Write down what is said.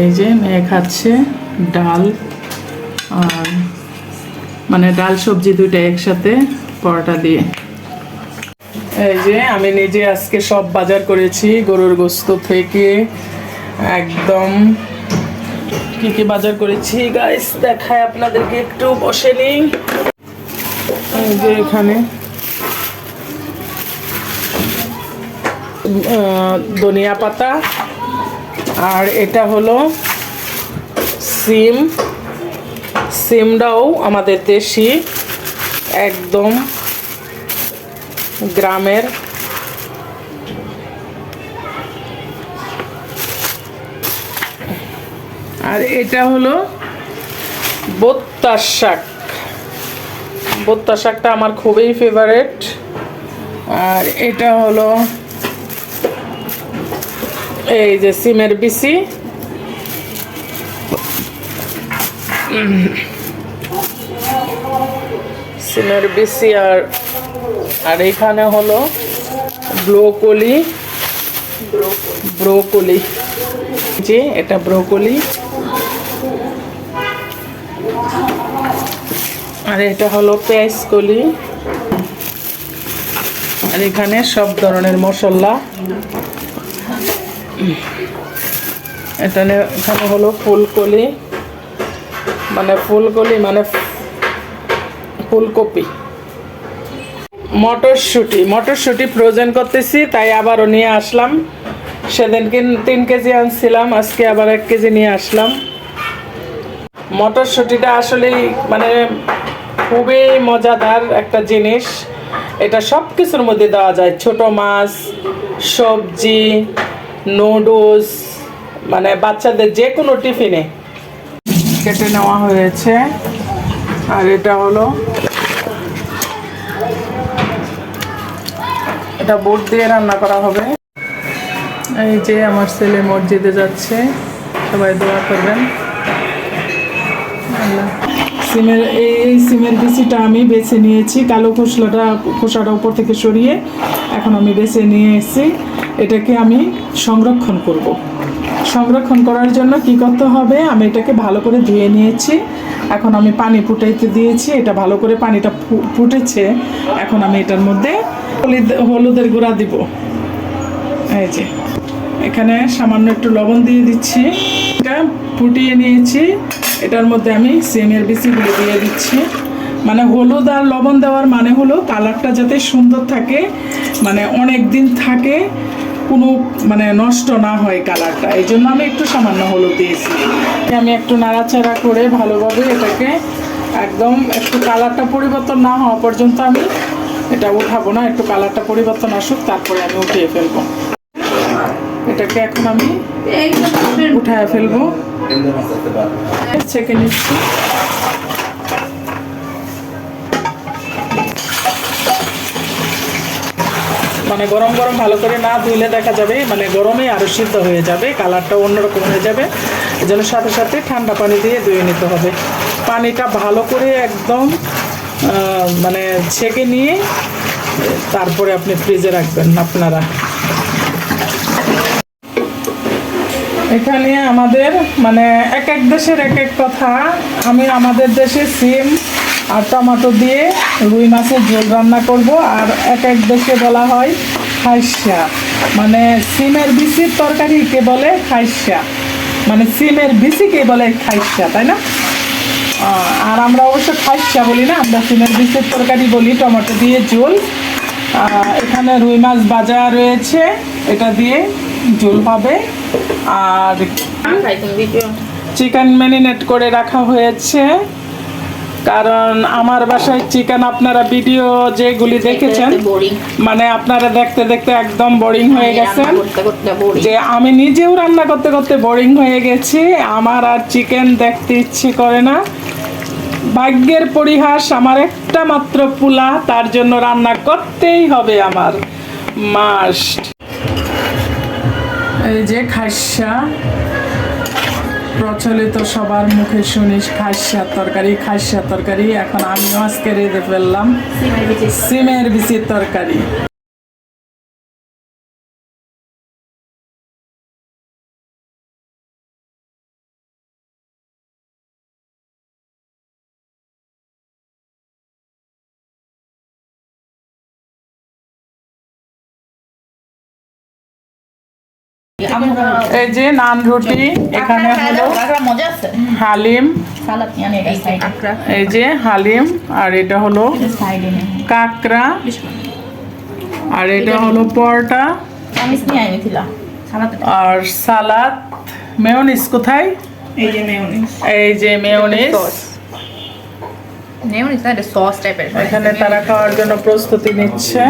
এই যে মেয়ে খাচ্ছে ডাল আর মানে ডাল সবজি দুইটা একসাথে পরোটা দিয়ে। এই যে আমি নিজে আজকে সব বাজার করেছি, গরুর গোস্ত থেকে একদম কি কি বাজার করেছি? গাইস দেখায় আপনাদেরকে, একটু বসে নিই। এই যে এখানে ধনিয়া পাতা আর এটা হলো সিম। সিমটাও আমাদের দেশি, একদম গ্রামের। আর এটা হলো বোত্তার শাক। বোত্তা শাকটা আমার খুবই ফেভারেট আর এটা হলো এই যে সিমের বিসি সিমের বিসি আর আর এখানে হলো ব্রোকলি। ব্রোকলি। জি, এটা ব্রোকলি। আর এটা হলো পেঁয়াজ কলি আর এখানে সব ধরনের মশলা। এখানে এখানে হলো ফুলকলি। মানে ফুলকলি মানে ফুলকপি। মটরশুঁটি মটরশুঁটি ফ্রোজেন করতেছি, তাই আবারও নিয়ে আসলাম। সেদিন কিন, তিন কেজি আনছিলাম, আজকে আবার এক কেজি নিয়ে আসলাম। মটরশুঁটিটা আসলেই মানে খুবই মজাদার একটা জিনিস। এটা সব কিছুর মধ্যে দেওয়া যায়। ছোট মাছ, সবজি নুডলস মানে বাচ্চাদের যে কোনো টিফিনে। কেটে নেওয়া হয়েছে। আর এটা হলো এটা বুট দিয়ে রান্না করা হবে। এই যে আমার ছেলে মসজিদে যাচ্ছে। সবাই দোয়া করবেন। সিমের এই সিমের বিচিটা আমি বেছে নিয়েছি। কালো খোসলাটা খোসাটা উপর থেকে সরিয়ে এখন আমি বেছে নিয়ে এসেছি। এটাকে আমি সংরক্ষণ করব। সংরক্ষণ করার জন্য কি করতে হবে? আমি এটাকে ভালো করে ধুয়ে নিয়েছি। এখন আমি পানি ফুটাইতে দিয়েছি। এটা ভালো করে পানিটা ফুটেছে। এখন আমি এটার মধ্যে হলুদ, হলুদের গুঁড়া দিব। এই যে, এখানে সামান্য একটু লবণ দিয়ে দিচ্ছি। এটা ফুটিয়ে নিয়েছি। এটার মধ্যে আমি সিমের বিচিগুলো দিয়ে দিচ্ছি। মানে হলুদ আর লবণ দেওয়ার মানে হলো কালারটা যাতে সুন্দর থাকে মানে অনেক দিন থাকে কোনো মানে নষ্ট না হয় কালারটা। এই জন্য আমি একটু সামান্য হলুদ দিয়েছি। আমি একটু নাড়াচাড়া করে ভালোভাবে এটাকে একদম একটু কালারটা পরিবর্তন না হওয়া পর্যন্ত আমি এটা উঠাবো না একটু কালারটা পরিবর্তন আসুক তারপরে আমি উঠিয়ে ফেলব। এটাকে এখন আমি উঠায় ফেলব। ছেঁকে নিচ্ছি। মানে গরম গরম ভালো করে না ধুইলে দেখা যাবে মানে গরমে আরও সিদ্ধ হয়ে যাবে কালারটা অন্যরকম হয়ে যাবে। এই জন্য সাথে সাথে ঠান্ডা পানি দিয়ে ধুয়ে নিতে হবে। পানিটা ভালো করে একদম মানে ছেঁকে নিয়ে তারপরে আপনি ফ্রিজে রাখবেন আপনারা। এখানে আমাদের মানে এক এক দেশের এক এক কথা। আমি আমাদের দেশে সিম আর টমেটো দিয়ে রুই মাছের ঝোল রান্না করব। আর এক এক দেশে বলা হয় খাইসা। মানে সিমের বিচির তরকারিকে বলে খাইসা? মানে সিমের বিচিকে বলে খাইসা তাই না? আর আমরা অবশ্য খাইসা বলি না আমরা সিমের বিচির তরকারি বলি টমেটো দিয়ে ঝোল। এখানে রুই মাছ ভাজা রয়েছে এটা দিয়ে ঝোল হবে। আর চিকেন ম্যারিনেট করে রাখা হয়েছে। কারণ আমার বাসায় চিকেন আপনারা ভিডিও যেগুলি দেখেছেন মানে আপনারা দেখতে দেখতে একদম বোরিং হয়ে গেছেন। করতে বড়ি যে আমি নিজেও রান্না করতে করতে বোরিং হয়ে গেছি আমার আর চিকেন দেখতে ইচ্ছে করে না। ভাগ্যের পরিহাস আমার একটা মাত্র পুলা তার জন্য রান্না করতেই হবে আমার। মাস্ট এই যে খাসা প্রচলিত সবার মুখে শুনিস খাসিয়ার তরকারি খাসিয়ার তরকারি। এখন আমিও আজকে রেঁধে ফেললাম। সিমের বিচির তরকারি। এই যে নান রুটি এখানে হলো হালিম এই যে হালিম আর এটা হলো কাঁকড়া আর এটা হলো পরোটা। আর সালাদ মেয়নিস কোথায়? এই যে মেয়োনিজ। এই যে মেয়নিস না এটা সস টাইপের এখানে তারা খাওয়ার জন্য প্রস্তুতি নিচ্ছে।